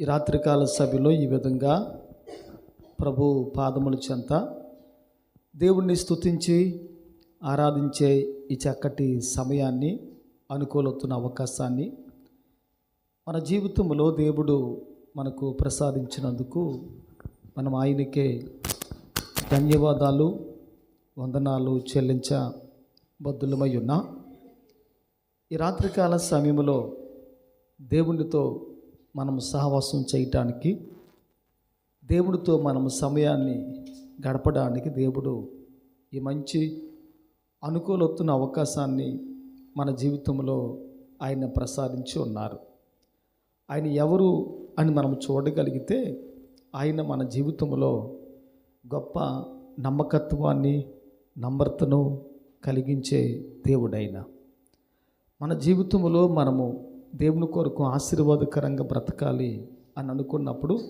ఈ రాత్రికాల సభలో ఈ విధంగా ప్రభు పాదముల చెంత దేవుణ్ణి స్తుతించి ఆరాధించే ఈ చక్కటి సమయాన్ని అనుకూలవుతున్న అవకాశాన్ని మన జీవితంలో దేవుడు మనకు ప్రసాదించినందుకు మనం ఆయనకే ధన్యవాదాలు వందనాలు చెల్లించ బద్దులమై ఉన్నాం. ఈ రాత్రికాల సమయంలో దేవునితో మనం సహవాసం చేయటానికి దేవుడితో మనం సమయాన్ని గడపడానికి దేవుడు ఈ మంచి అనుకూలొత్తున్న అవకాశాన్ని మన జీవితంలో ఆయన ప్రసాదించి ఉన్నారు. ఆయన ఎవరు అని మనం చూడగలిగితే ఆయన మన జీవితంలో గొప్ప నమ్మకత్వాన్ని నమ్రతను కలిగించే దేవుడైన. మన జీవితంలో మనము దేవుని కొరకు ఆశీర్వాదకరంగా బ్రతకాలి అని అనుకున్నప్పుడు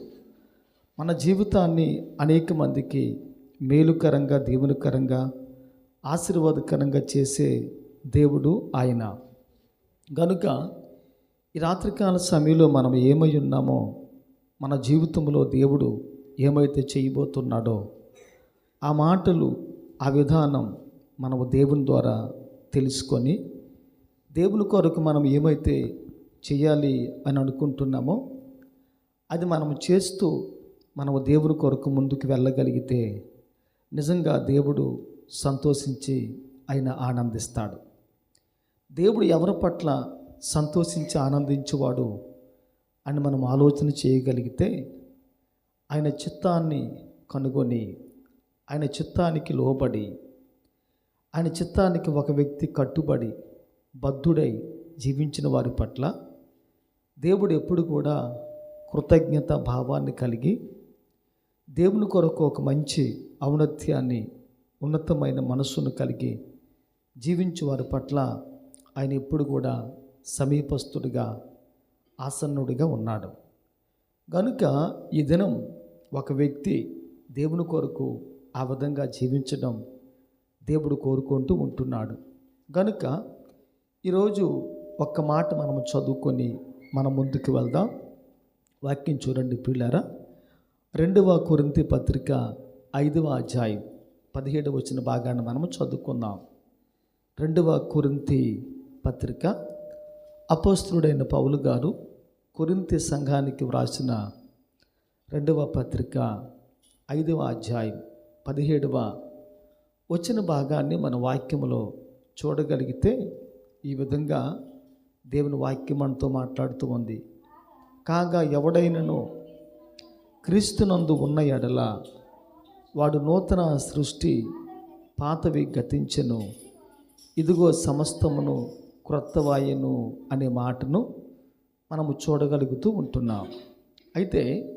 మన జీవితాన్ని అనేక మందికి మేలుకరంగా దేవునికరంగా ఆశీర్వాదకరంగా చేసే దేవుడు ఆయన. గనుక ఈ రాత్రికాల సమయంలో మనం ఏమై ఉన్నామో మన జీవితంలో దేవుడు ఏమైతే చేయబోతున్నాడో ఆ మాటలు ఆ విధానం మనము దేవుని ద్వారా తెలుసుకొని దేవుని కొరకు మనం ఏమైతే చేయాలి అని అనుకుంటున్నామో అది మనం చేస్తూ మనము దేవుని కొరకు ముందుకు వెళ్ళగలిగితే నిజంగా దేవుడు సంతోషించి ఆయన ఆనందిస్తాడు. దేవుడు ఎవరి పట్ల సంతోషించి ఆనందించేవాడు అని మనం ఆలోచన చేయగలిగితే ఆయన చిత్తాన్ని కనుగొని ఆయన చిత్తానికి లోబడి ఆయన చిత్తానికి ఒక వ్యక్తి కట్టుబడి బద్ధుడై జీవించిన వారి పట్ల దేవుడు ఎప్పుడు కూడా కృతజ్ఞత భావాన్ని కలిగి దేవుని కొరకు ఒక మంచి ఔన్నత్యాన్ని ఉన్నతమైన మనస్సును కలిగి జీవించు వారి పట్ల ఆయన ఎప్పుడు కూడా సమీపస్తుడిగా ఆసన్నుడిగా ఉన్నాడు. కనుక ఈ దినం ఒక వ్యక్తి దేవుని కొరకు ఆ విధంగా జీవించడం దేవుడు కోరుకుంటూ ఉంటున్నాడు. కనుక ఈరోజు ఒక్క మాట మనం చదువుకొని మనం ముందుకు వెళ్దాం. వాక్యం చూడండి పిల్లారా రెండవ కురింతి పత్రిక ఐదవ అధ్యాయం పదిహేడు వచ్చిన భాగాన్ని మనం చదువుకుందాం. రెండవ కురింతి పత్రిక అపోస్తుడైన పౌలు గారు కురింతి సంఘానికి వ్రాసిన రెండవ పత్రిక ఐదవ అధ్యాయం పదిహేడవ వచ్చిన భాగాన్ని మన వాక్యంలో చూడగలిగితే ఈ విధంగా దేవుని వాక్యం మనతో మాట్లాడుతూ ఉంది. కాగా ఎవడైనను క్రీస్తునందు ఉన్న ఎడల వాడు నూతన సృష్టి పాతవి గతించెను. ఇదిగో సమస్తమును క్రొత్తవాయను అనే మాటను మనము చూడగలుగుతూ ఉంటున్నాం. అయితే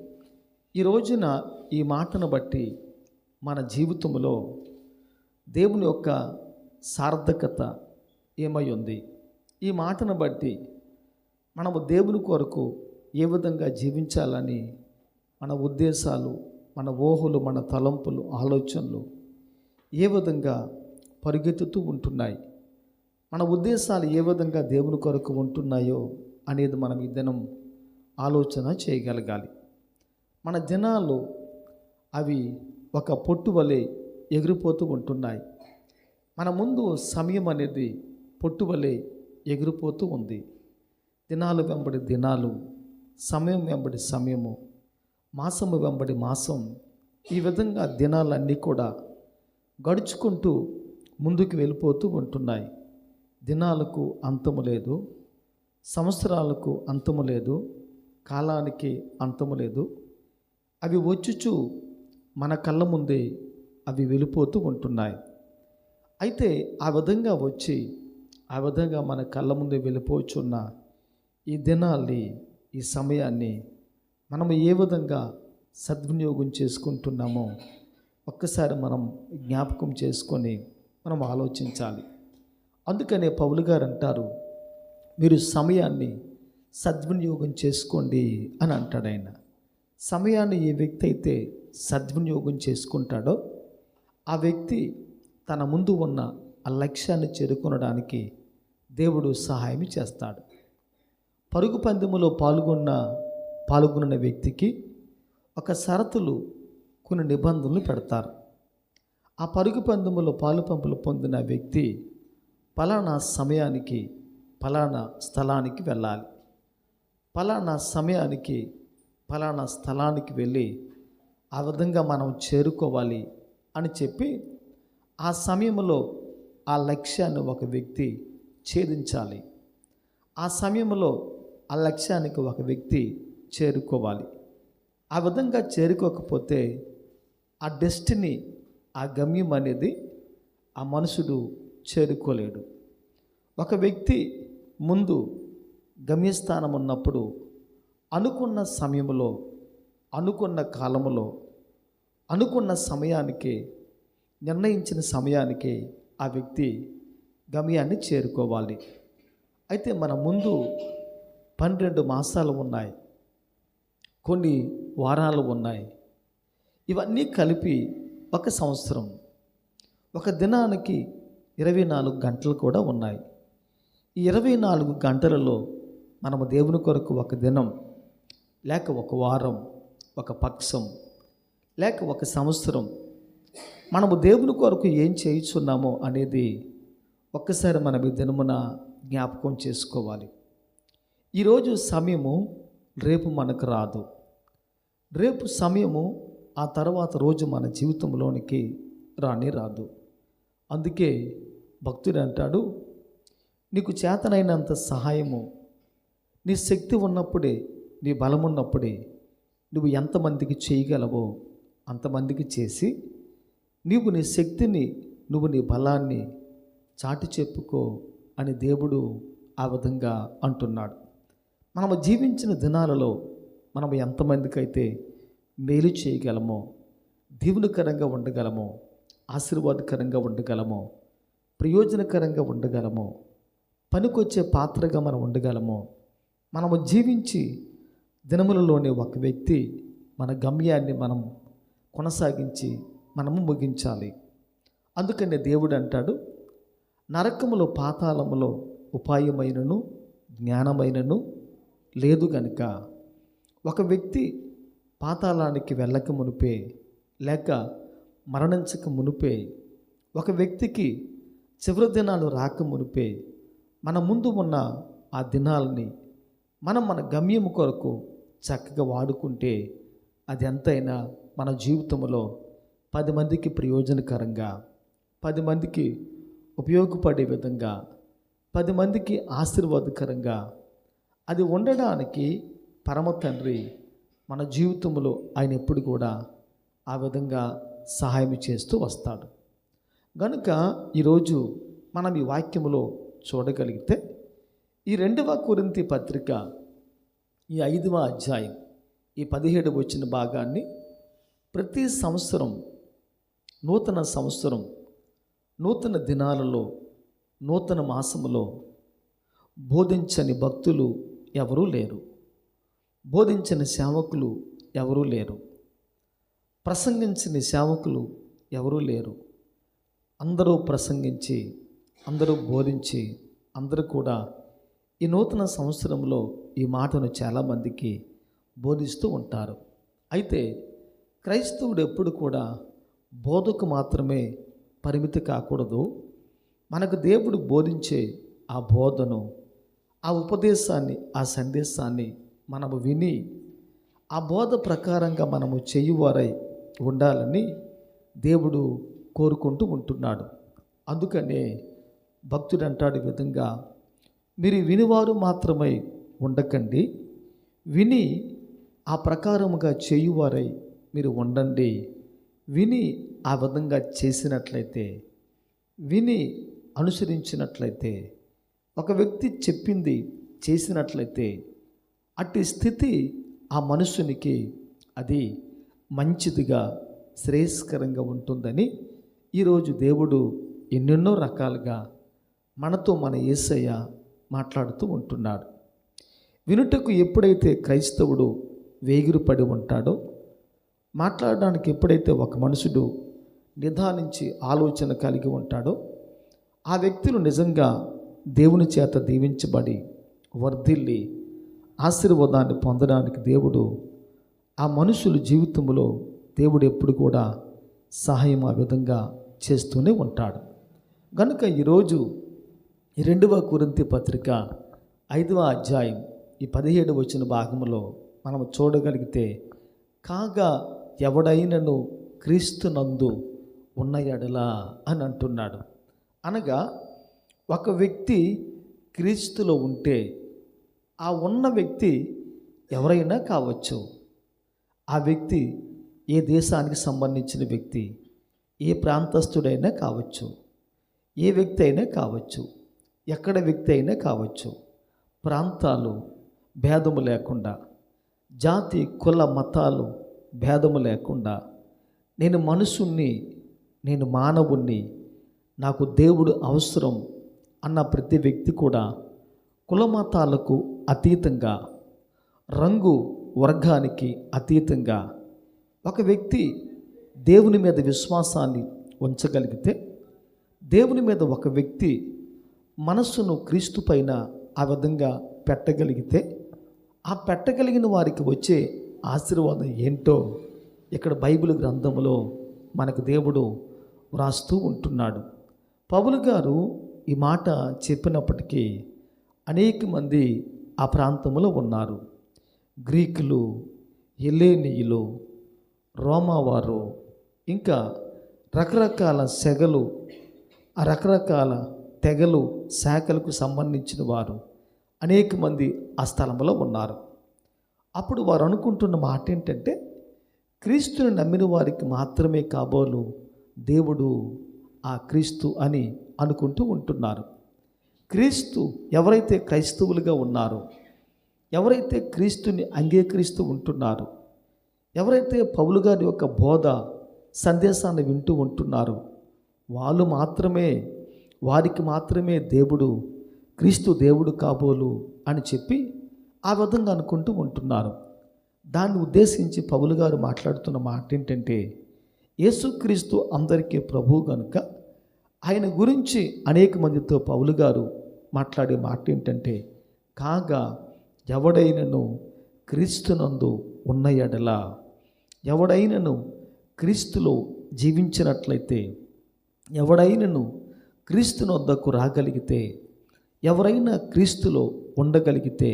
ఈ రోజున ఈ మాటను బట్టి మన జీవితంలో దేవుని యొక్క సార్థకత ఏమై ఉంది? ఈ మాటను బట్టి మనము దేవుని కొరకు ఏ విధంగా జీవించాలని మన ఉద్దేశాలు మన ఊహలు మన తలంపులు ఆలోచనలు ఏ విధంగా పరిగెత్తుతూ ఉంటున్నాయి? మన ఉద్దేశాలు ఏ విధంగా దేవుని కొరకు ఉంటున్నాయో అనేది మనం ఈ దినం ఆలోచన చేయగలగాలి. మన దినాలు అవి ఒక పొట్టు వలె ఎగిరిపోతూ ఉంటున్నాయి. మన ముందు సమయం అనేది పొట్టు వలె ఎగిరిపోతూ ఉంది. దినాలు వెంబడి దినాలు సమయం వెంబడి సమయము మాసము వెంబడి మాసం ఈ విధంగా దినాలన్నీ కూడా గడుచుకుంటూ ముందుకు వెళ్ళిపోతూ ఉంటున్నాయి. దినాలకు అంతము లేదు సంవత్సరాలకు అంతము లేదు కాలానికి అంతము లేదు. అవి వచ్చుచు మన కళ్ళ ముందే అవి వెళ్ళిపోతూ ఉంటున్నాయి. అయితే ఆ విధంగా వచ్చి ఆ విధంగా మన కళ్ళ ముందు వెళ్ళిపోవచ్చున్న ఈ దినాల్ని ఈ సమయాన్ని మనం ఏ విధంగా సద్వినియోగం చేసుకుంటున్నామో ఒక్కసారి మనం జ్ఞాపకం చేసుకొని మనం ఆలోచించాలి. అందుకనే పౌలు గారు అంటారు మీరు సమయాన్ని సద్వినియోగం చేసుకోండి అని అంటాడు ఆయన. సమయాన్ని ఏ వ్యక్తి అయితే సద్వినియోగం చేసుకుంటాడో ఆ వ్యక్తి తన ముందు ఉన్న ఆ లక్ష్యాన్ని చేరుకొనడానికి దేవుడు సహాయం చేస్తాడు. పరుగు పందెములో పాల్గొన్న పాల్గొన్న వ్యక్తికి ఒక షరతులు కొన్ని నిబంధనలు పెడతారు. ఆ పరుగు పందెములో పాలు పంపులు పొందిన వ్యక్తి పలానా సమయానికి పలానా స్థలానికి వెళ్ళాలి. పలానా సమయానికి పలానా స్థలానికి వెళ్ళి ఆ విధంగా మనం చేరుకోవాలి అని చెప్పి ఆ సమయంలో ఆ లక్ష్యాన్ని ఒక వ్యక్తి ఛేదించాలి. ఆ సమయంలో ఆ లక్ష్యానికి ఒక వ్యక్తి చేరుకోవాలి. ఆ విధంగా చేరుకోకపోతే ఆ డెస్టినీ ఆ గమ్యం అనేది ఆ మనుషుడు చేరుకోలేడు. ఒక వ్యక్తి ముందు గమ్యస్థానం ఉన్నప్పుడు అనుకున్న సమయంలో అనుకున్న కాలంలో అనుకున్న సమయానికి నిర్ణయించిన సమయానికి ఆ వ్యక్తి గమ్యాన్ని చేరుకోవాలి. అయితే మన ముందు పన్నెండు మాసాలు ఉన్నాయి. కొన్ని వారాలు ఉన్నాయి. ఇవన్నీ కలిపి ఒక సంవత్సరం. ఒక దినానికి ఇరవై నాలుగు గంటలు కూడా ఉన్నాయి. ఈ ఇరవై నాలుగు గంటలలో మనము దేవుని కొరకు ఒక దినం లేక ఒక వారం ఒక పక్షం లేక ఒక సంవత్సరం మనము దేవుని కొరకు ఏం చేయుచున్నామో అనేది ఒక్కసారి మనం ఈ దినమున జ్ఞాపకం చేసుకోవాలి. ఈరోజు సమయము రేపు మనకు రాదు. రేపు సమయము ఆ తర్వాత రోజు మన జీవితంలోనికి రాని రాదు. అందుకే భక్తుడు అంటాడు నీకు చేతనైనంత సహాయము నీ శక్తి ఉన్నప్పుడే నీ బలం ఉన్నప్పుడే నువ్వు ఎంతమందికి చేయగలవో అంతమందికి చేసి నీవు నీ శక్తిని నువ్వు నీ బలాన్ని చాటి చెప్పుకో అని దేవుడు ఆ విధంగా అంటున్నాడు. మనము జీవించిన దినాలలో మనం ఎంతమందికైతే మేలు చేయగలమో దీవునికరంగా ఉండగలమో ఆశీర్వాదకరంగా ఉండగలమో ప్రయోజనకరంగా ఉండగలమో పనికొచ్చే పాత్రగా మనం ఉండగలమో మనము జీవించి దినములలోని ఒక వ్యక్తి మన గమ్యాన్ని మనం కొనసాగించి మనము ముగించాలి. అందుకనే దేవుడు అంటాడు నరకములో పాతాళములో ఉపాయమైనను జ్ఞానమైనను లేదు గనుక ఒక వ్యక్తి పాతాళానికి వెళ్ళక మునిపే లేక మరణించక మునిపే ఒక వ్యక్తికి చివరి దినాలు రాక మునిపే మన ముందు ఉన్న ఆ దినాలని మనం మన గమ్యము కొరకు చక్కగా వాడుకుంటే అది ఎంతైనా మన జీవితంలో పది మందికి ప్రయోజనకరంగా పది మందికి ఉపయోగపడే విధంగా పది మందికి ఆశీర్వాదకరంగా అది ఉండడానికి పరమ తండ్రి మన జీవితంలో ఆయన ఎప్పుడు కూడా ఆ విధంగా సహాయం చేస్తూ వస్తాడు. గనుక ఈరోజు మనం ఈ వాక్యములో చూడగలిగితే ఈ రెండవ కురింతి పత్రిక ఈ ఐదవ అధ్యాయం ఈ పదిహేడు వచ్చిన భాగాన్ని ప్రతి సంవత్సరం నూతన సంవత్సరం నూతన దినాలలో నూతన మాసములో బోధించని భక్తులు ఎవరూ లేరు. బోధించని సేవకులు ఎవరూ లేరు. ప్రసంగించని సేవకులు ఎవరూ లేరు. అందరూ ప్రసంగించి అందరూ బోధించి అందరూ కూడా ఈ నూతన సంవత్సరంలో ఈ మాటను చాలామందికి బోధిస్తూ ఉంటారు. అయితే క్రైస్తవుడు ఎప్పుడు కూడా బోధకు మాత్రమే పరిమితి కాకూడదు. మనకు దేవుడు బోధించే ఆ బోధను ఆ ఉపదేశాన్ని ఆ సందేశాన్ని మనము విని ఆ బోధ ప్రకారంగా మనము చేయువారై ఉండాలని దేవుడు కోరుకుంటూ ఉంటున్నాడు. అందుకనే భక్తుడు అంటాడు విధంగా మీరు వినివారు మాత్రమై ఉండకండి. విని ఆ ప్రకారముగా చేయువారై మీరు ఉండండి. విని ఆ విధంగా చేసినట్లయితే విని అనుసరించినట్లయితే ఒక వ్యక్తి చెప్పింది చేసినట్లయితే అట్టి స్థితి ఆ మనుషునికి అది మంచిదిగా శ్రేయస్కరంగా ఉంటుందని ఈరోజు దేవుడు ఎన్నెన్నో రకాలుగా మనతో మన యేసయ్య మాట్లాడుతూ ఉంటున్నాడు. వినుటకు ఎప్పుడైతే క్రైస్తవుడు వేగిరపడి ఉంటాడో మాట్లాడడానికి ఎప్పుడైతే ఒక మనుషుడు నిదానించి ఆలోచన కలిగి ఉంటాడో ఆ వ్యక్తులు నిజంగా దేవుని చేత దీవించబడి వర్ధిల్లి ఆశీర్వాదాన్ని పొందడానికి దేవుడు ఆ మనుషుల జీవితంలో దేవుడు ఎప్పుడు కూడా సహాయం ఆ విధంగా చేస్తూనే ఉంటాడు. కనుక ఈరోజు రెండవ కురింతి పత్రిక ఐదవ అధ్యాయం ఈ పదిహేడు వచ్చిన భాగంలో మనం చూడగలిగితే కాగా ఎవడైనను క్రీస్తునందు ఉన్న ఎడలా అని అంటున్నాడు. అనగా ఒక వ్యక్తి క్రీస్తులో ఉంటే ఆ ఉన్న వ్యక్తి ఎవరైనా కావచ్చు. ఆ వ్యక్తి ఏ దేశానికి సంబంధించిన వ్యక్తి ఏ ప్రాంతస్థుడైనా కావచ్చు ఏ వ్యక్తి అయినా కావచ్చు ఎక్కడ వ్యక్తి అయినా కావచ్చు ప్రాంతాలు భేదము లేకుండా జాతి కుల మతాలు భేదము లేకుండా నేను మనుషుణ్ణి నేను మానవుణ్ణి నాకు దేవుడు అవసరం అన్న ప్రతి వ్యక్తి కూడా కులమతాలకు అతీతంగా రంగు వర్గానికి అతీతంగా ఒక వ్యక్తి దేవుని మీద విశ్వాసాన్ని ఉంచగలిగితే దేవుని మీద ఒక వ్యక్తి మనస్సును క్రీస్తు పైన ఆ విధంగా పెట్టగలిగితే ఆ పెట్టగలిగిన వారికి వచ్చే ఆశీర్వాదం ఏంటో ఇక్కడ బైబిల్ గ్రంథంలో మనకు దేవుడు వ్రాస్తూ ఉంటున్నాడు. పౌలు గారు ఈ మాట చెప్పినప్పటికీ అనేక మంది ఆ ప్రాంతంలో ఉన్నారు. గ్రీకులు ఎలేనియులు రోమావారు ఇంకా రకరకాల సెగలు ఆ రకరకాల తెగలు శాఖలకు సంబంధించిన వారు అనేక మంది ఆ స్థలంలో ఉన్నారు. అప్పుడు వారు అనుకుంటున్న మాట ఏంటంటే క్రీస్తుని నమ్మిన వారికి మాత్రమే కాబోలు దేవుడు ఆ క్రీస్తు అని అనుకుంటూ ఉంటున్నారు. క్రీస్తు ఎవరైతే క్రైస్తవులుగా ఉన్నారో ఎవరైతే క్రీస్తుని అంగీకరిస్తూ ఉంటున్నారో ఎవరైతే పౌలు గారి యొక్క బోధ సందేశాన్ని వింటూ ఉంటున్నారో వాళ్ళు మాత్రమే వారికి మాత్రమే దేవుడు క్రీస్తు దేవుడు కాబోలు అని చెప్పి ఆ విధంగా అనుకుంటూ ఉంటున్నారు. దాన్ని ఉద్దేశించి పౌలు గారు మాట్లాడుతున్న మాట ఏంటంటే యేసుక్రీస్తు అందరికీ ప్రభువు కనుక ఆయన గురించి అనేక మందితో పౌలు గారు మాట్లాడే మాట ఏంటంటే కాగా ఎవడైనను క్రీస్తునందు ఉన్న ఎడల ఎవడైనను క్రీస్తులో జీవించినట్లయితే ఎవడైనను క్రీస్తుని వద్దకు రాగలిగితే ఎవరైనా క్రీస్తులో ఉండగలిగితే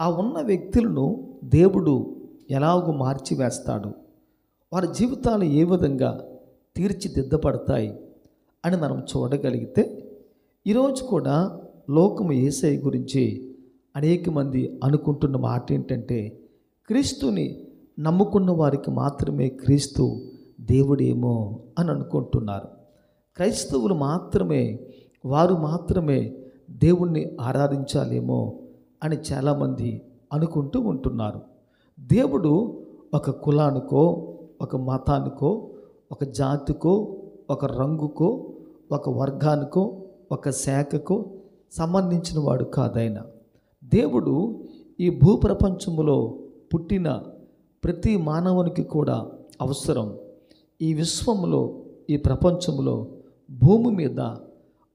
ఆ ఉన్న వ్యక్తులను దేవుడు ఎలాగో మార్చివేస్తాడు? వారి జీవితాలు ఏ విధంగా తీర్చిదిద్దపడతాయి అని మనం చూడగలిగితే ఈరోజు కూడా లోకము ఏసై గురించి అనేక మంది అనుకుంటున్న మాట ఏంటంటే క్రీస్తుని నమ్ముకున్న వారికి మాత్రమే క్రీస్తు దేవుడేమో అని అనుకుంటున్నారు. క్రైస్తవులు మాత్రమే వారు మాత్రమే దేవుణ్ణి ఆరాధించాలేమో అని చాలామంది అనుకుంటూ ఉంటున్నారు. దేవుడు ఒక కులానికో ఒక మతానికో ఒక జాతికో ఒక రంగుకో ఒక వర్గానికో ఒక శాఖకో సంబంధించిన వాడు కాదైనా. దేవుడు ఈ భూప్రపంచంలో పుట్టిన ప్రతి మానవునికి కూడా అవసరం. ఈ విశ్వంలో ఈ ప్రపంచంలో భూమి మీద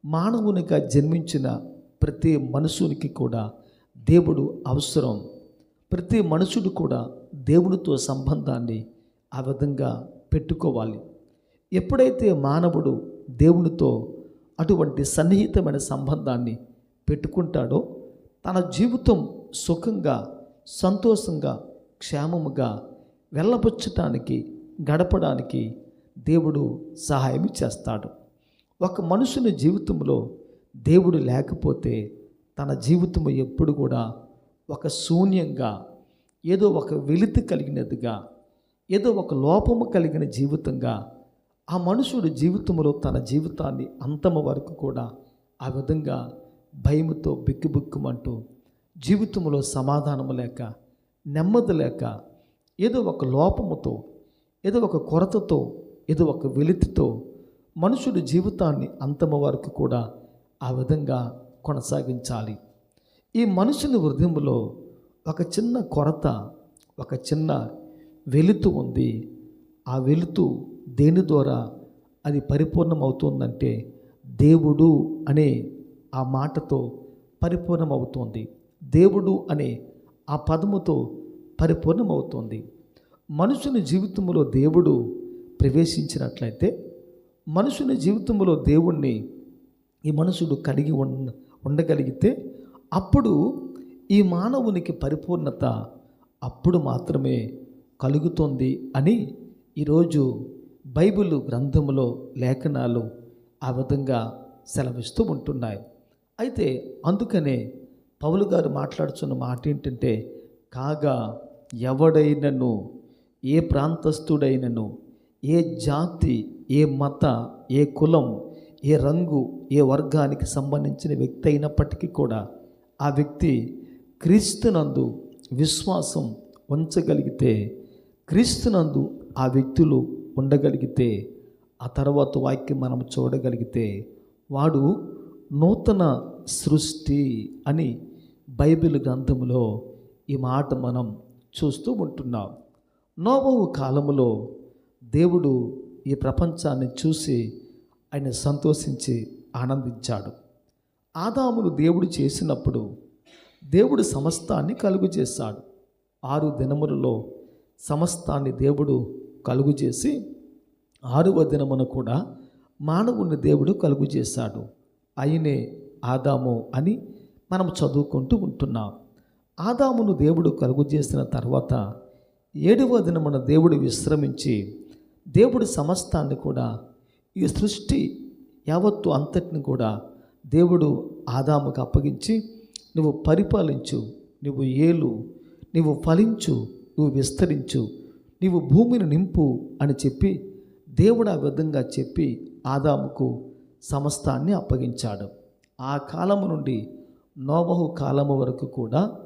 మానవునిగా జన్మించిన ప్రతి మనుషునికి కూడా దేవుడు అవసరం. ప్రతి మనుషుడు కూడా దేవునితో సంబంధాన్ని ఆ విధంగా పెట్టుకోవాలి. ఎప్పుడైతే మానవుడు దేవునితో అటువంటి సన్నిహితమైన సంబంధాన్ని పెట్టుకుంటాడో తన జీవితం సుఖంగా సంతోషంగా క్షేమముగా వెళ్ళబుచ్చటానికి గడపడానికి దేవుడు సహాయం చేస్తాడు. ఒక మనుషుని జీవితంలో దేవుడు లేకపోతే తన జీవితం ఎప్పుడు కూడా ఒక శూన్యంగా ఏదో ఒక వెలితి కలిగినదిగా ఏదో ఒక లోపము కలిగిన జీవితంగా ఆ మనుషుడు జీవితంలో తన జీవితాన్ని అంతమ వరకు కూడా ఆ విధంగా భయముతో బిక్కుబిక్కుమంటూ జీవితంలో సమాధానము లేక నెమ్మది లేక ఏదో ఒక లోపముతో ఏదో ఒక కొరతతో ఏదో ఒక వెలితితో మనుషుడి జీవితాన్ని అంతమ వరకు కూడా ఆ విధంగా కొనసాగించాలి. ఈ మనుషుని హృదయంలో ఒక చిన్న కొరత ఒక చిన్న వెలుతు ఉంది. ఆ వెలుతు దేని ద్వారా అది పరిపూర్ణమవుతుందంటే దేవుడు అనే ఆ మాటతో పరిపూర్ణమవుతోంది. దేవుడు అనే ఆ పదముతో పరిపూర్ణమవుతుంది. మనుషుని జీవితంలో దేవుడు ప్రవేశించినట్లయితే మనుషుని జీవితంలో దేవుణ్ణి ఈ మనుషుడు కలిగి ఉన్న ఉండగలిగితే అప్పుడు ఈ మానవునికి పరిపూర్ణత అప్పుడు మాత్రమే కలుగుతుంది అని ఈరోజు బైబిల్ గ్రంథంలో లేఖనాలు ఆ విధంగా సెలవిస్తూ ఉంటున్నాయి. అయితే అందుకనే పౌలు గారు మాట్లాడుతున్న మాట ఏంటంటే కాగా ఎవడైనను ఏ ప్రాంతస్థుడైనను ఏ జాతి ఏ మత ఏ కులం ఏ రంగు ఏ వర్గానికి సంబంధించిన వ్యక్తి అయినప్పటికీ కూడా ఆ వ్యక్తి క్రీస్తునందు విశ్వాసం ఉంచగలిగితే క్రీస్తునందు ఆ వ్యక్తులు ఉండగలిగితే ఆ తర్వాత వాక్యం మనం చూడగలిగితే వాడు నూతన సృష్టి అని బైబిల్ గ్రంథములో ఈ మాట మనం చూస్తూ ఉంటున్నాం. నోబవు కాలములో దేవుడు ఈ ప్రపంచాన్ని చూసి ఆయన సంతోషించి ఆనందించాడు. ఆదామును దేవుడు చేసినప్పుడు దేవుడు సమస్తాన్ని కలుగు చేశాడు. ఆరు దినములలో సమస్తాన్ని దేవుడు కలుగు చేసి ఆరవ దినమున కూడా మానవుని దేవుడు కలుగు చేశాడు. అయినే ఆదాము అని మనం చదువుకుంటూ ఉంటున్నాం. ఆదామును దేవుడు కలుగు చేసిన తర్వాత ఏడవ దినమున దేవుడు విశ్రమించి దేవుడు సమస్తాన్ని కూడా ఈ సృష్టి యావత్తు అంతటిని కూడా దేవుడు ఆదాముకు అప్పగించి నువ్వు పరిపాలించు నువ్వు ఏలు నువ్వు ఫలించు నువ్వు విస్తరించు నీవు భూమిని నింపు అని చెప్పి దేవుడు ఆ విధంగా చెప్పి ఆదాముకు సమస్తాన్ని అప్పగించాడు. ఆ కాలము నుండి నోబహు కాలము వరకు కూడా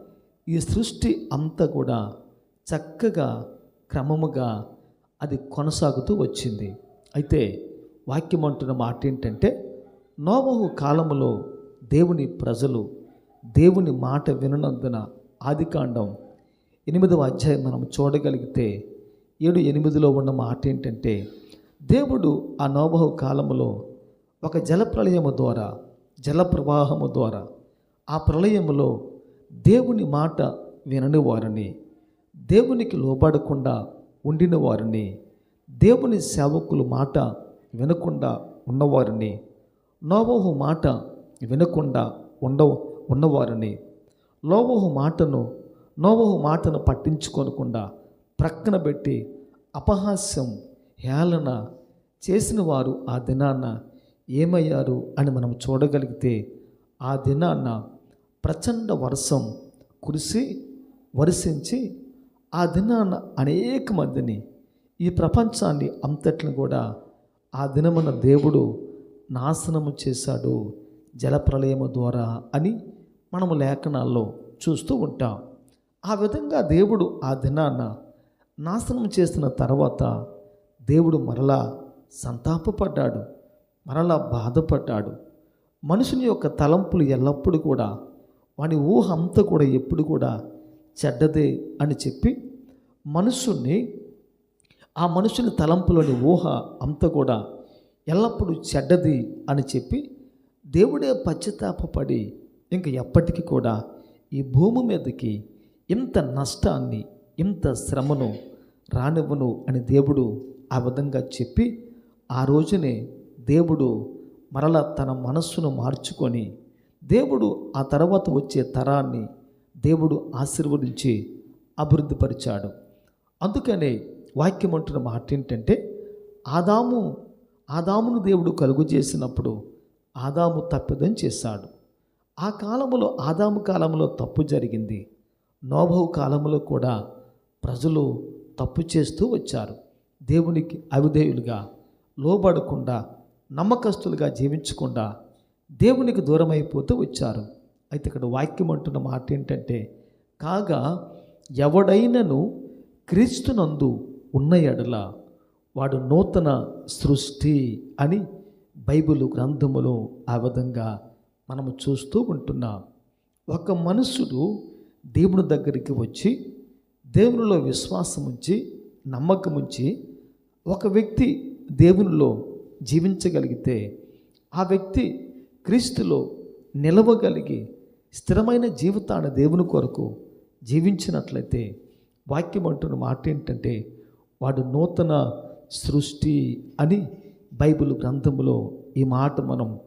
ఈ సృష్టి అంతా కూడా చక్కగా క్రమముగా అది కొనసాగుతూ వచ్చింది. అయితే వాక్యం అంటున్న మాట ఏంటంటే నోవహు కాలములో దేవుని ప్రజలు దేవుని మాట విననందున ఆదికాండం ఎనిమిదవ అధ్యాయం మనం చూడగలిగితే ఏడు ఎనిమిదిలో ఉన్న మాట ఏంటంటే దేవుడు ఆ నోబహు కాలములో ఒక జల ప్రళయము ద్వారా జల ప్రవాహము ద్వారా ఆ ప్రళయములో దేవుని మాట వినని వారిని దేవునికి లోబడకుండా ఉండిన వారిని దేవుని సేవకులు మాట వినకుండా ఉన్నవారిని నోవహు మాట వినకుండా ఉండ ఉన్నవారిని లోవహు మాటను నోవహు మాటను పట్టించుకోనకుండా ప్రక్కన పెట్టి అపహాస్యం హేళన చేసిన వారు ఆ దినాన ఏమయ్యారు అని మనం చూడగలిగితే ఆ దినాన ప్రచండ వర్షం కురిసి వర్షించి ఆ దినాన అనేక మందిని ఈ ప్రపంచాన్ని అంతట్లను కూడా ఆ దినమున దేవుడు నాశనము చేశాడు జలప్రలయము ద్వారా అని మనము లేఖనాల్లో చూస్తూ ఉంటాం. ఆ విధంగా దేవుడు ఆ దినాన నాశనం చేసిన తర్వాత దేవుడు మరలా సంతాపపడ్డాడు మరలా బాధపడ్డాడు. మనుషుని యొక్క తలంపులు ఎల్లప్పుడూ కూడా వాని ఊహ అంతా కూడా ఎప్పుడు కూడా చెడ్డదే అని చెప్పి మనుషుణ్ణి ఆ మనుషుని తలంపులోని ఊహ అంతా కూడా ఎల్లప్పుడూ చెడ్డది అని చెప్పి దేవుడే పశ్చాత్తాపడి ఇంక ఎప్పటికీ కూడా ఈ భూమి మీదకి ఇంత నష్టాన్ని ఇంత శ్రమను రానివ్వను అని దేవుడు ఆ విధంగా చెప్పి ఆ రోజునే దేవుడు మరల తన మనస్సును మార్చుకొని దేవుడు ఆ తర్వాత వచ్చే తరాన్ని దేవుడు ఆశీర్వదించి అభివృద్ధిపరిచాడు. అందుకనే వాక్యం అంటున్న మాట ఏంటంటే ఆదాము ఆదామును దేవుడు కలుగు చేసినప్పుడు ఆదాము తప్పిదం చేశాడు. ఆ కాలంలో ఆదాము కాలంలో తప్పు జరిగింది. నోభవు కాలంలో కూడా ప్రజలు తప్పు చేస్తూ వచ్చారు. దేవునికి అవిధేయులుగా లోబడకుండా నమ్మకస్తులుగా జీవించకుండా దేవునికి దూరం అయిపోతూ వచ్చారు. అయితే ఇక్కడ వాక్యం అంటున్న మాట ఏంటంటే కాగా ఎవడైనను క్రీస్తునందు ఉన్న ఎడల వాడు నూతన సృష్టి అని బైబిల్ గ్రంథములో ఆ విధంగా మనము చూస్తూ ఉంటున్నాం. ఒక మనుషుడు దేవుని దగ్గరికి వచ్చి దేవునిలో విశ్వాసం ఉంచి నమ్మకం ఉంచి ఒక వ్యక్తి దేవునిలో జీవించగలిగితే ఆ వ్యక్తి క్రీస్తులో నిలవగలిగి స్థిరమైన జీవితాన్ని దేవుని కొరకు జీవించినట్లయితే వాక్యం అంటున్న మాట ఏంటంటే వాడు నూతన సృష్టి అని బైబిల్ గ్రంథంలో ఈ మాట మనం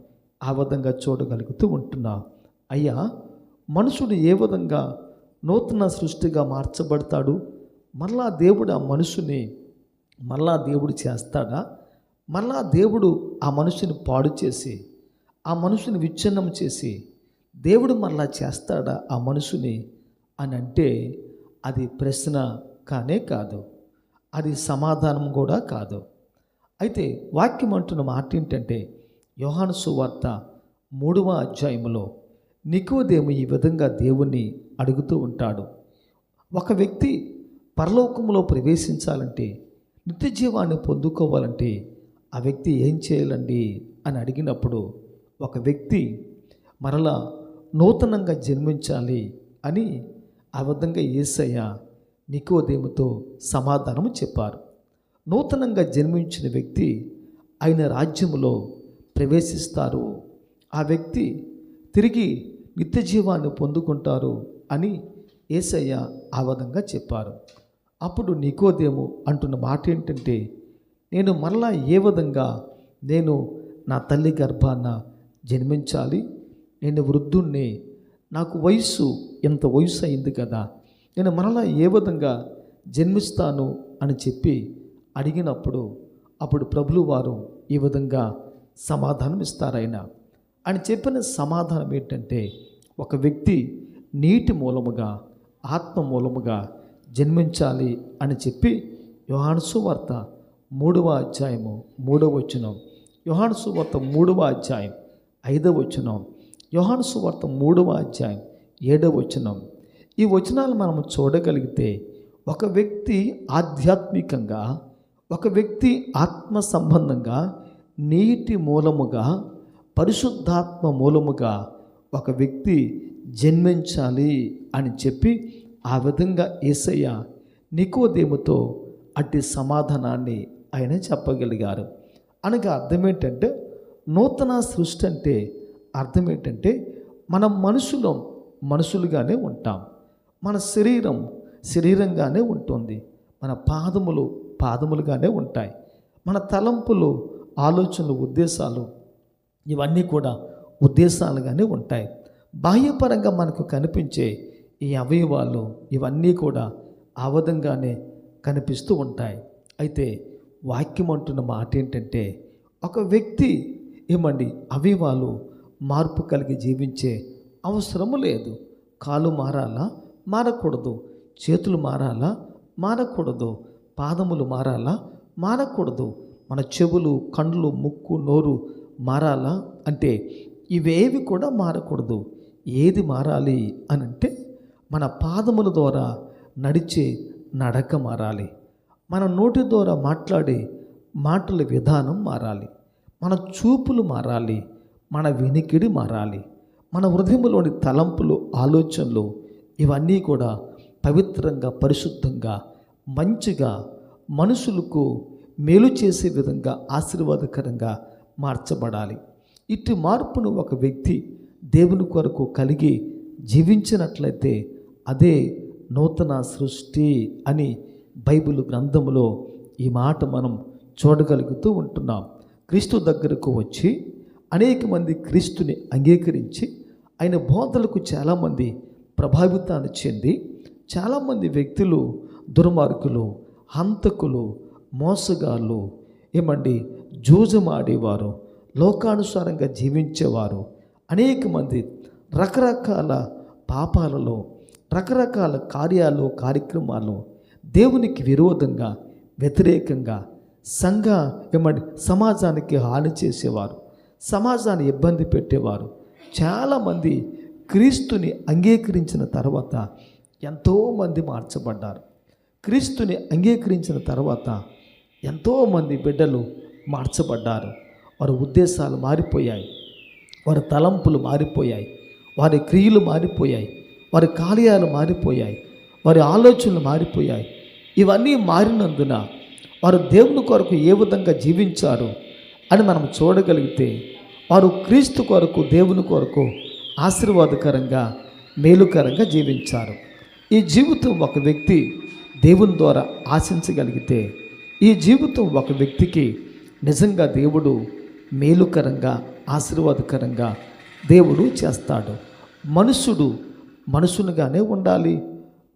ఆ విధంగా చూడగలుగుతూ ఉంటున్నాం. అయ్యా మనుషుడు ఏ విధంగా నూతన సృష్టిగా మార్చబడతాడు? మళ్ళా దేవుడు ఆ మనుషుని మళ్ళా దేవుడు చేస్తాడా? మళ్ళా దేవుడు ఆ మనుషుని పాడు చేసి ఆ మనుషుని విచ్ఛిన్నం చేసి దేవుడు మళ్ళా చేస్తాడా ఆ మనుషుని అని అంటే అది ప్రశ్న కానే కాదు. అది సమాధానం కూడా కాదు. అయితే వాక్యం అంటున్న మాట ఏంటంటే యోహాను సువార్త మూడవ అధ్యాయంలో నికోదేము ఈ విధంగా దేవుణ్ణి అడుగుతూ ఉంటాడు. ఒక వ్యక్తి పరలోకంలో ప్రవేశించాలంటే నిత్య జీవాన్ని పొందుకోవాలంటే ఆ వ్యక్తి ఏం చేయాలండి అని అడిగినప్పుడు ఒక వ్యక్తి మరలా నూతనంగా జన్మించాలి అని ఆ విధంగా ఏసయ్య నికోదేముతో సమాధానము చెప్పారు. నూతనంగా జన్మించిన వ్యక్తి ఆయన రాజ్యములో ప్రవేశిస్తారు. ఆ వ్యక్తి తిరిగి నిత్య జీవాన్ని పొందుకుంటారు అని ఏసయ్య ఆ విధంగా చెప్పారు. అప్పుడు నికోదేము అంటున్న మాట ఏంటంటే నేను మరలా ఏ విధంగా నేను నా తల్లి గర్భాన జన్మించాలి? నేను వృద్ధుణ్ణి నాకు వయస్సు ఎంత వయసు అయింది కదా నేను మరలా ఏ విధంగా జన్మిస్తాను అని చెప్పి అడిగినప్పుడు అప్పుడు ప్రభులు వారు ఈ విధంగా సమాధానం ఇస్తారాయన అని చెప్పిన సమాధానం ఏంటంటే ఒక వ్యక్తి నీటి మూలముగా ఆత్మ మూలముగా జన్మించాలి అని చెప్పి యోహాను వార్త మూడవ అధ్యాయము మూడవ వచనం యోహాను వార్త మూడవ అధ్యాయం ఐదవ వచనం యోహాను వార్త మూడవ అధ్యాయం ఏడవ వచనం ఈ వచనాలు మనం చూడగలిగితే ఒక వ్యక్తి ఆధ్యాత్మికంగా ఒక వ్యక్తి ఆత్మ సంబంధంగా నీటి మూలముగా పరిశుద్ధాత్మ మూలముగా ఒక వ్యక్తి జన్మించాలి అని చెప్పి ఆ విధంగా ఏసయ్య నికోదేముతో అట్టి సమాధానాన్ని ఆయన చెప్పగలిగారు. అనగా అర్థం ఏంటంటే నూతన సృష్టి అంటే అర్థం ఏంటంటే మనం మనుషులం మనుషులుగానే ఉంటాం. మన శరీరం శరీరంగానే ఉంటుంది. మన పాదములు పాదములుగానే ఉంటాయి. మన తలంపులు ఆలోచనలు ఉద్దేశాలు ఇవన్నీ కూడా ఉద్దేశాలుగానే ఉంటాయి. బాహ్యపరంగా మనకు కనిపించే ఈ అవయవాలు ఇవన్నీ కూడా ఆ విధంగానే కనిపిస్తూ ఉంటాయి. అయితే వాక్యం అంటున్న మాట ఏంటంటే ఒక వ్యక్తి ఏమండి అవయవాలు మార్పు కలిగి జీవించే అవసరము లేదు. కాలు మారాలా? మారకూడదు. చేతులు మారాలా? మారకూడదు. పాదములు మారాలా? మారకూడదు. మన చెవులు కండ్లు ముక్కు నోరు మారాలా అంటే ఇవేవి కూడా మారకూడదు. ఏది మారాలి అని అంటే మన పాదముల ద్వారా నడిచే నడక మారాలి. మన నోటి ద్వారా మాట్లాడే మాటల విధానం మారాలి. మన చూపులు మారాలి. మన వినికిడి మారాలి. మన హృదయంలోని తలంపులు ఆలోచనలు ఇవన్నీ కూడా పవిత్రంగా పరిశుద్ధంగా మంచిగా మనుషులకు మేలు చేసే విధంగా ఆశీర్వాదకరంగా మార్చబడాలి. ఇటు మార్పును ఒక వ్యక్తి దేవుని కొరకు కలిగి జీవించినట్లయితే అదే నూతన సృష్టి అని బైబిల్ గ్రంథంలో ఈ మాట మనం చూడగలుగుతూ ఉంటున్నాం. క్రీస్తు దగ్గరకు వచ్చి అనేక మంది క్రీస్తుని అంగీకరించి ఆయన బోధలకు చాలామంది ప్రభావితాన్ని చెంది చాలామంది వ్యక్తులు దుర్మార్గులు హంతకులు మోసగాళ్ళు ఏమండి జూజమాడేవారు లోకానుసారంగా జీవించేవారు అనేక మంది రకరకాల పాపాలలో రకరకాల కార్యాలు కార్యక్రమాలు దేవునికి విరోధంగా వ్యతిరేకంగా సంఘ ఏమండి సమాజానికి హాని చేసేవారు సమాజాన్ని ఇబ్బంది పెట్టేవారు. చాలామంది క్రీస్తుని అంగీకరించిన తర్వాత ఎంతోమంది మార్చబడ్డారు. క్రీస్తుని అంగీకరించిన తర్వాత ఎంతోమంది బిడ్డలు మార్చబడ్డారు. వారి ఉద్దేశాలు మారిపోయాయి. వారి తలంపులు మారిపోయాయి. వారి క్రియలు మారిపోయాయి. వారి కార్యాలు మారిపోయాయి. వారి ఆలోచనలు మారిపోయాయి. ఇవన్నీ మారినందున వారు దేవుని కొరకు ఏ విధంగా జీవించారు అని మనం చూడగలిగితే వారు క్రీస్తు కొరకు దేవుని కొరకు ఆశీర్వాదకరంగా మేలుకరంగా జీవించారు. ఈ జీవితం ఒక వ్యక్తి దేవుని ద్వారా ఆశించగలిగితే ఈ జీవితం ఒక వ్యక్తికి నిజంగా దేవుడు మేలుకరంగా ఆశీర్వాదకరంగా దేవుడు చేస్తాడు. మనుషుడు మనుషునిగానే ఉండాలి.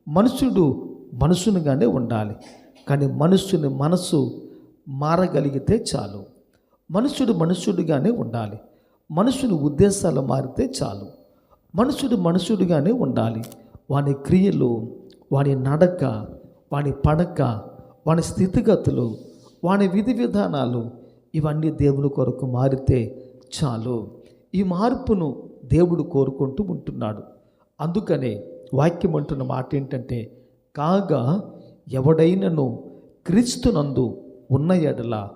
మనుషుడు మనుషునిగానే ఉండాలి. కానీ మనుషుని మనసు మారగలిగితే చాలు. మనుషుడు మనుషుడిగానే ఉండాలి. మనుషుని ఉద్దేశాలు మారితే చాలు. మనుషుడు మనుషుడిగానే ఉండాలి. వాని క్రియలు వాని నడక వాని పడక వాని స్థితిగతులు వాని విధి విధానాలు ఇవన్నీ దేవుని కొరకు మారితే చాలు. ఈ మార్పును దేవుడు కోరుకుంటూ ఉంటున్నాడు. అందుకనే వాక్యం అంటున్న మాట ఏంటంటే కాగా ఎవడైనను క్రీస్తునందు ఉన్న ఎడల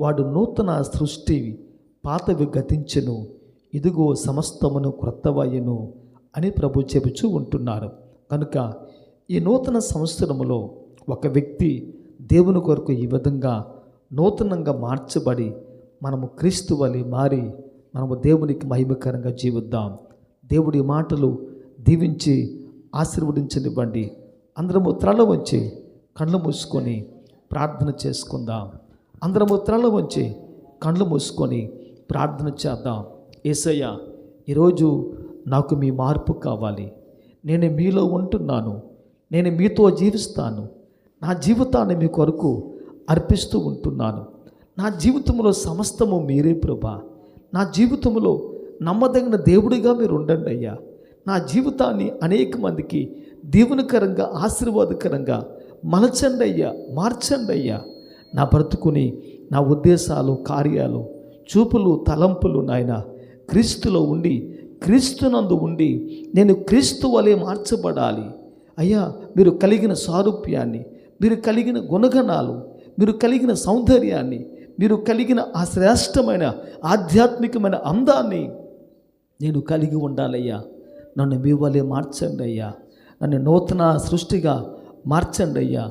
వాడు నూతన సృష్టి పాతవి గతించెను ఇదిగో సమస్తమును క్రొత్తవయ్యను అని ప్రభు చెబుచూ ఉంటున్నారు. కనుక ఈ నూతన సంవత్సరములో ఒక వ్యక్తి దేవుని కొరకు ఈ విధంగా నూతనంగా మార్చబడి మనము క్రీస్తు వలె మారి మనము దేవునికి మహిమకరంగా జీవిద్దాం. దేవుడి మాటలు దీవించి ఆశీర్వదించనివ్వండి. అందరము త్రల వంచి కళ్ళు మూసుకొని ప్రార్థన చేసుకుందాం. అందరము త్రల వంచి కళ్ళు మూసుకొని ప్రార్థన చేద్దాం. ఏసయ్య ఈరోజు నాకు మీ మార్పు కావాలి. నేను మీలో ఉంటున్నాను. నేను మీతో జీవిస్తాను. నా జీవితాన్ని మీ కొరకు అర్పిస్తూ ఉంటున్నాను. నా జీవితంలో సమస్తము మీరే ప్రభా. నా జీవితంలో నమ్మదగిన దేవుడిగా మీరు ఉండండి అయ్యా. నా జీవితాన్ని అనేక మందికి దీవెనకరంగా ఆశీర్వాదకరంగా మలచండి అయ్యా మార్చండి అయ్యా. నా బ్రతుకుని నా ఉద్దేశాలు కార్యాలు చూపులు తలంపులు నాయన. క్రీస్తులో ఉండి క్రీస్తునందు ఉండి నేను క్రీస్తు వలె మార్చబడాలి. అయ్యా మీరు కలిగిన సారూప్యాన్ని మీరు కలిగిన గుణగణాలు మీరు కలిగిన సౌందర్యాన్ని మీరు కలిగిన ఆ శ్రేష్టమైన ఆధ్యాత్మికమైన అందాన్ని నేను కలిగి ఉండాలయ్యా. నన్ను మీ వలె మార్చండి అయ్యా. నన్ను నూతన సృష్టిగా మార్చండి అయ్యా.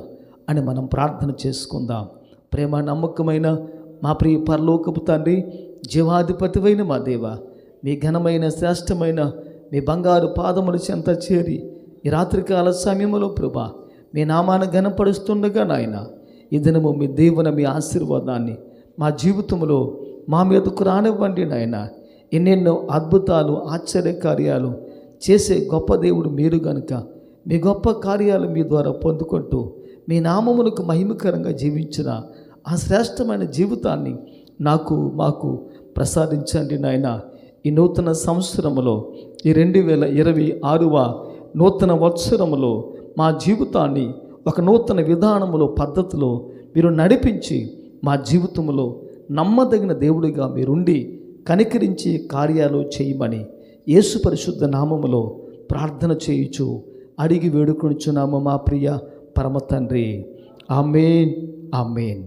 అని మనం ప్రార్థన చేసుకుందాం. ప్రేమ నమ్మకమైన మా ప్రియ పరలోకపు తండ్రి జీవాధిపతివైన మా దేవ మీ ఘనమైన శ్రేష్టమైన మీ బంగారు పాదముల చెంత చేరి ఈ రాత్రికాల సమయంలో ప్రభా మీ నామాన్ని ఘనపరుస్తుండగా నాయన ఈ దినము మీ దేవుని మీ ఆశీర్వాదాన్ని మా జీవితంలో మా మీదకు రానివ్వండి నాయన. ఎన్నెన్నో అద్భుతాలు ఆశ్చర్య కార్యాలు చేసే గొప్ప దేవుడు మీరు గనుక మీ గొప్ప కార్యాలు మీ ద్వారా పొందుకుంటూ మీ నామమునకు మహిమకరంగా జీవించిన ఆ శ్రేష్టమైన జీవితాన్ని నాకు మాకు ప్రసాదించండి నాయన. ఈ నూతన సంవత్సరములో ఈ రెండు వేల ఇరవై ఆరువ నూతన వత్సరములో మా జీవితాన్ని ఒక నూతన విధానములో పద్ధతిలో మీరు నడిపించి మా జీవితంలో నమ్మదగిన దేవుడిగా మీరుండి కనికరించి కార్యాలు చేయమని యేసు పరిశుద్ధ నామములో ప్రార్థన చేయుచు అడిగి వేడుకొనిచున్నాము మా ప్రియ పరమ తండ్రి. Amen amen.